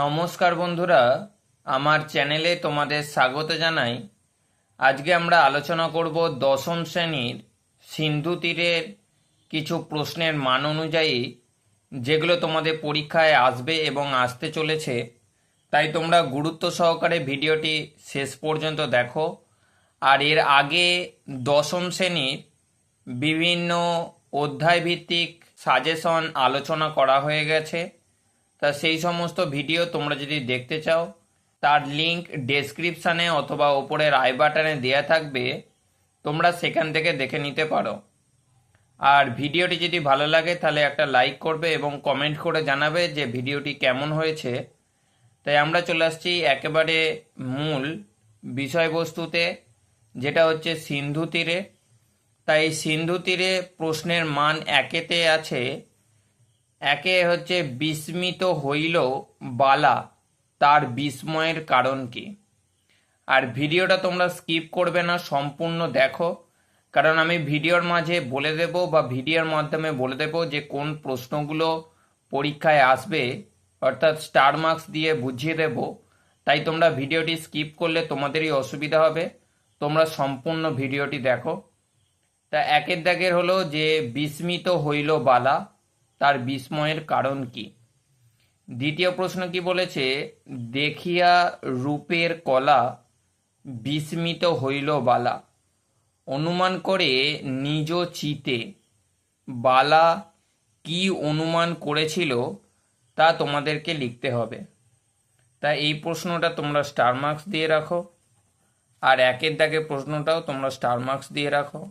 নমস্কার বন্ধুরা, আমার চ্যানেলে তোমাদের স্বাগত জানাই। আজকে আমরা আলোচনা করব দশম শ্রেণির সিন্ধু তীরের কিছু প্রশ্নের মান অনুযায়ী, যেগুলো তোমাদের পরীক্ষায় আসবে এবং আসতে চলেছে। তাই তোমরা গুরুত্ব সহকারে ভিডিওটি শেষ পর্যন্ত দেখো। আর এর আগে দশম শ্রেণির বিভিন্ন অধ্যায়ভিত্তিক সাজেশন আলোচনা করা হয়ে গেছে। তা সেই সমস্ত ভিডিও তোমরা যদি দেখতে চাও, তার লিংক ডেসক্রিপশানে অথবা ওপরের আই বাটনে দেওয়া থাকবে, তোমরা সেখান থেকে দেখে নিতে পারো। আর ভিডিওটি যদি ভালো লাগে, তাহলে একটা লাইক করবে এবং কমেন্ট করে জানাবে যে ভিডিওটি কেমন হয়েছে। তাই আমরা চলে আসছি একেবারে মূল বিষয়বস্তুতে, যেটা হচ্ছে সিন্ধু তীরে। তাই সিন্ধু তীরে প্রশ্নের মান একেতে আছে একে হচ্ছে বিস্মিত হইল বালা, তার বিস্ময়ের কারণ কি? আর ভিডিওটা তোমরা স্কিপ করবে না, সম্পূর্ণ দেখো। কারণ আমি ভিডিওর মাঝে বলে দেব বা ভিডিওর মাধ্যমে বলে দেব যে কোন প্রশ্নগুলো পরীক্ষায় আসবে, অর্থাৎ স্টার মার্কস দিয়ে বুঝিয়ে দেব। তাই তোমরা ভিডিওটি স্কিপ করলে তোমাদেরই অসুবিধা হবে। তোমরা সম্পূর্ণ ভিডিওটি দেখো। তা একের দাগের হলো যে বিস্মিত হইল বালা তার বিস্ময়ের কারণ কি? দ্বিতীয় প্রশ্ন কি বলেছে? দেখিয়া রূপের কলা বিস্মিত হইল বালা। অনুমান করে নিজ চিতে, বালা, কি অনুমান করেছিল তা তোমাদেরকে লিখতে হবে। তা এই প্রশ্নটা তোমরা স্টার মার্কস দিয়ে রাখো। আর একের দাগে প্রশ্নটাও তোমরা স্টার মার্কস দিয়ে রাখো।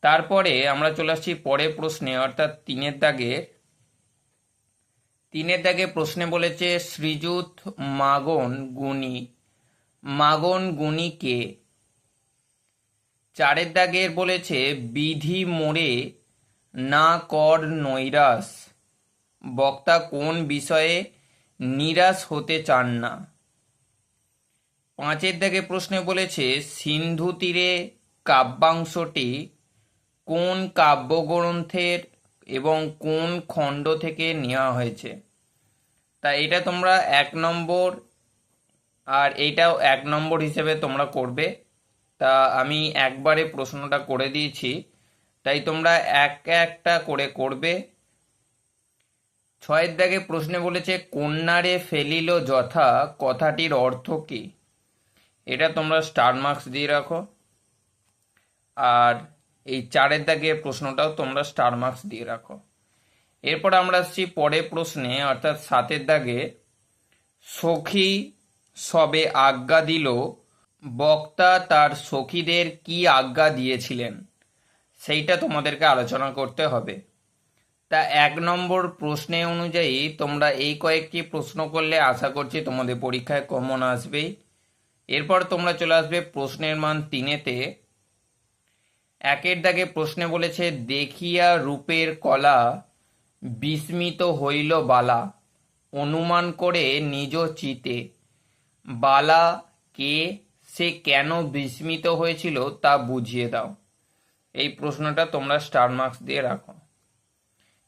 তারপরে আমরা চলে আসছি পরের প্রশ্নে, অর্থাৎ তিনের দাগে। তিনের দাগে প্রশ্নে বলেছে, শ্রীযুত মাগন গুণী। মাগন গুণী কে? চারের দাগের বলেছে, বিধি মোড়ে না কর নৈরাস বক্তা কোন বিষয়ে নিরাশ হতে চান না? পাঁচের দাগে প্রশ্নে বলেছে, সিন্ধু তীরে কাব্যাংশটি কোন কাব্যগ্রন্থের এবং কোন খণ্ড থেকে নেওয়া হয়েছে। তা এটা তোমরা এক নম্বর আর এইটাও এক নম্বর হিসেবে তোমরা করবে। তা আমি একবারে প্রশ্নটা করে দিয়েছি। তাই তোমরা এক একটা করে করবে। ছয়ের দাগে প্রশ্নে বলেছে, কন্যারে ফেলিল যথা, কথাটির অর্থ কি? এটা তোমরা স্টার মার্কস দিয়ে রাখো। আর এই চারের দাগে প্রশ্নটাও তোমরা স্টার মার্কস দিয়ে রাখো। এরপর আমরা আসছি পরের প্রশ্নে, অর্থাৎ সাতের দাগে, সখী সবে আজ্ঞা দিল, বক্তা তার সখীদের কি আজ্ঞা দিয়েছিলেন? সেইটা তোমাদেরকে আলোচনা করতে হবে। তা এক নম্বর প্রশ্নে অনুযায়ী তোমরা এই কয়েকটি প্রশ্ন করলে আশা করছি তোমাদের পরীক্ষায় কমন আসবেই। এরপর তোমরা চলে আসবে প্রশ্নের মান তিনেতে। একের দাগে প্রশ্নে বলেছে, দেখিয়া রূপের কলা বিস্মিত হইল বালা, অনুমান করে নিজ চিতে। বালা কে সে কেন বিস্মিত হয়েছিল তা বুঝিয়ে দাও। এই প্রশ্নটা তোমরা স্টার মার্কস দিয়ে রাখো।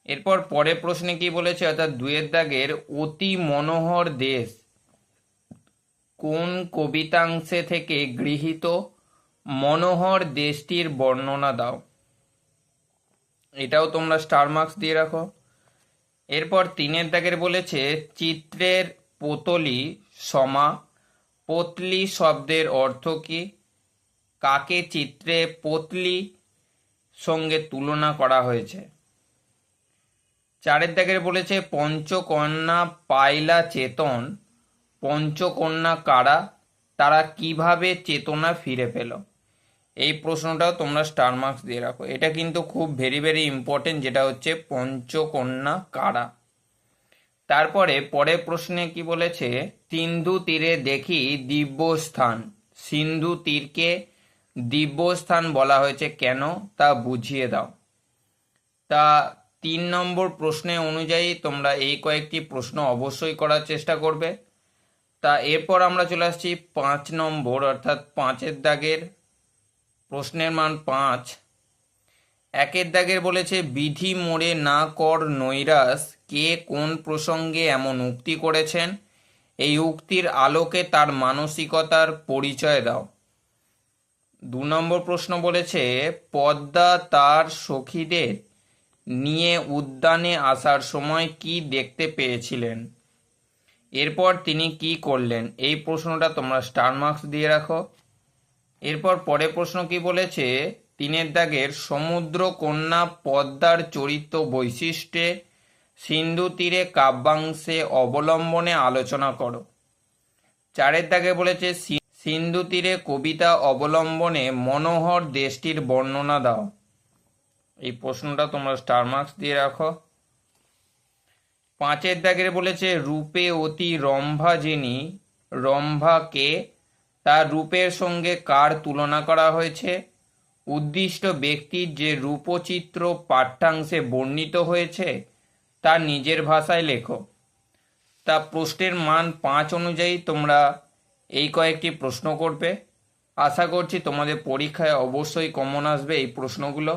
এরপর পরের প্রশ্নে কি বলেছে? অর্থাৎ দুয়ের দাগের অতি মনোহর দেশ কোন কবিতাংশে থেকে গৃহীত? মনোহর দেশটির বর্ণনা দাও। এটাও তোমরা স্টার মার্কস দিয়ে রাখো। এরপর তিনের দাগের বলেছে, চিত্রের পোতলি সমা, পতলি শব্দের অর্থ কি? কাকে চিত্রে পতলি সঙ্গে তুলনা করা হয়েছে? চারের দাগের বলেছে, পঞ্চকন্যা পাইলা চেতন, পঞ্চকন্যা কারা? তারা কীভাবে চেতনা ফিরে পেল? এই প্রশ্নটাও তোমরা স্টার মার্কস দিয়ে রাখো। এটা কিন্তু খুব ভেরি ভেরি ইম্পর্টেন্ট যেটা হচ্ছে পঞ্চকন্যা কারা? তারপরে পরের প্রশ্নে কি বলেছে? সিন্ধু তীরে দেখি দিব্যস্থান। সিন্ধু তীরকে দিব্যস্থান বলা হয়েছে কেন? তা বুঝিয়ে দাও। তা তিন নম্বর প্রশ্নে অনুযায়ী তোমরা এই কয়েকটি প্রশ্ন অবশ্যই করার চেষ্টা করবে। তা এরপর আমরা চলে আসছি পাঁচ নম্বর, অর্থাৎ পাঁচের দাগের প্রশ্নের মান পাঁচ। একের দাগের বলেছে, বিধি মোড়ে না কর নৈরাস কে কোন প্রসঙ্গে এমন উক্তি করেছেন? এই উক্তির আলোকে তার মানসিকতার পরিচয় দাও। দু নম্বর প্রশ্ন বলেছে, পদ্মা তার সখীদের নিয়ে উদ্যানে আসার সময় কি দেখতে পেয়েছিলেন? এরপর তিনি কি করলেন? এই প্রশ্নটা তোমরা স্টার মার্কস দিয়ে রাখো। এরপর পরের প্রশ্ন কি বলেছে? তিনের দাগের সমুদ্র কন্যা পদ্মার চরিত্র বৈশিষ্ট্যে সিন্ধু তীরে কাব্যাংশে অবলম্বনে আলোচনা করো। চারের দাগে বলেছে সিন্ধু তীরে কবিতা অবলম্বনে মনোহর দেশটির বর্ণনা দাও। এই প্রশ্নটা তোমরা স্টার মার্কস দিয়ে রাখো। পাঁচের দাগের বলেছে, রূপে অতি রম্ভা যিনি রম্ভাকে তার রূপের সঙ্গে কার তুলনা করা হয়েছে? উদ্দিষ্ট ব্যক্তির যে রূপচিত্র পাঠ্যাংশে বর্ণিত হয়েছে, তা নিজের ভাষায় লেখো। তা প্রশ্নের মান পাঁচ অনুযায়ী তোমরা এই কয়েকটি প্রশ্ন করবে। আশা করছি তোমাদের পরীক্ষায় অবশ্যই কমন আসবে এই প্রশ্নগুলো।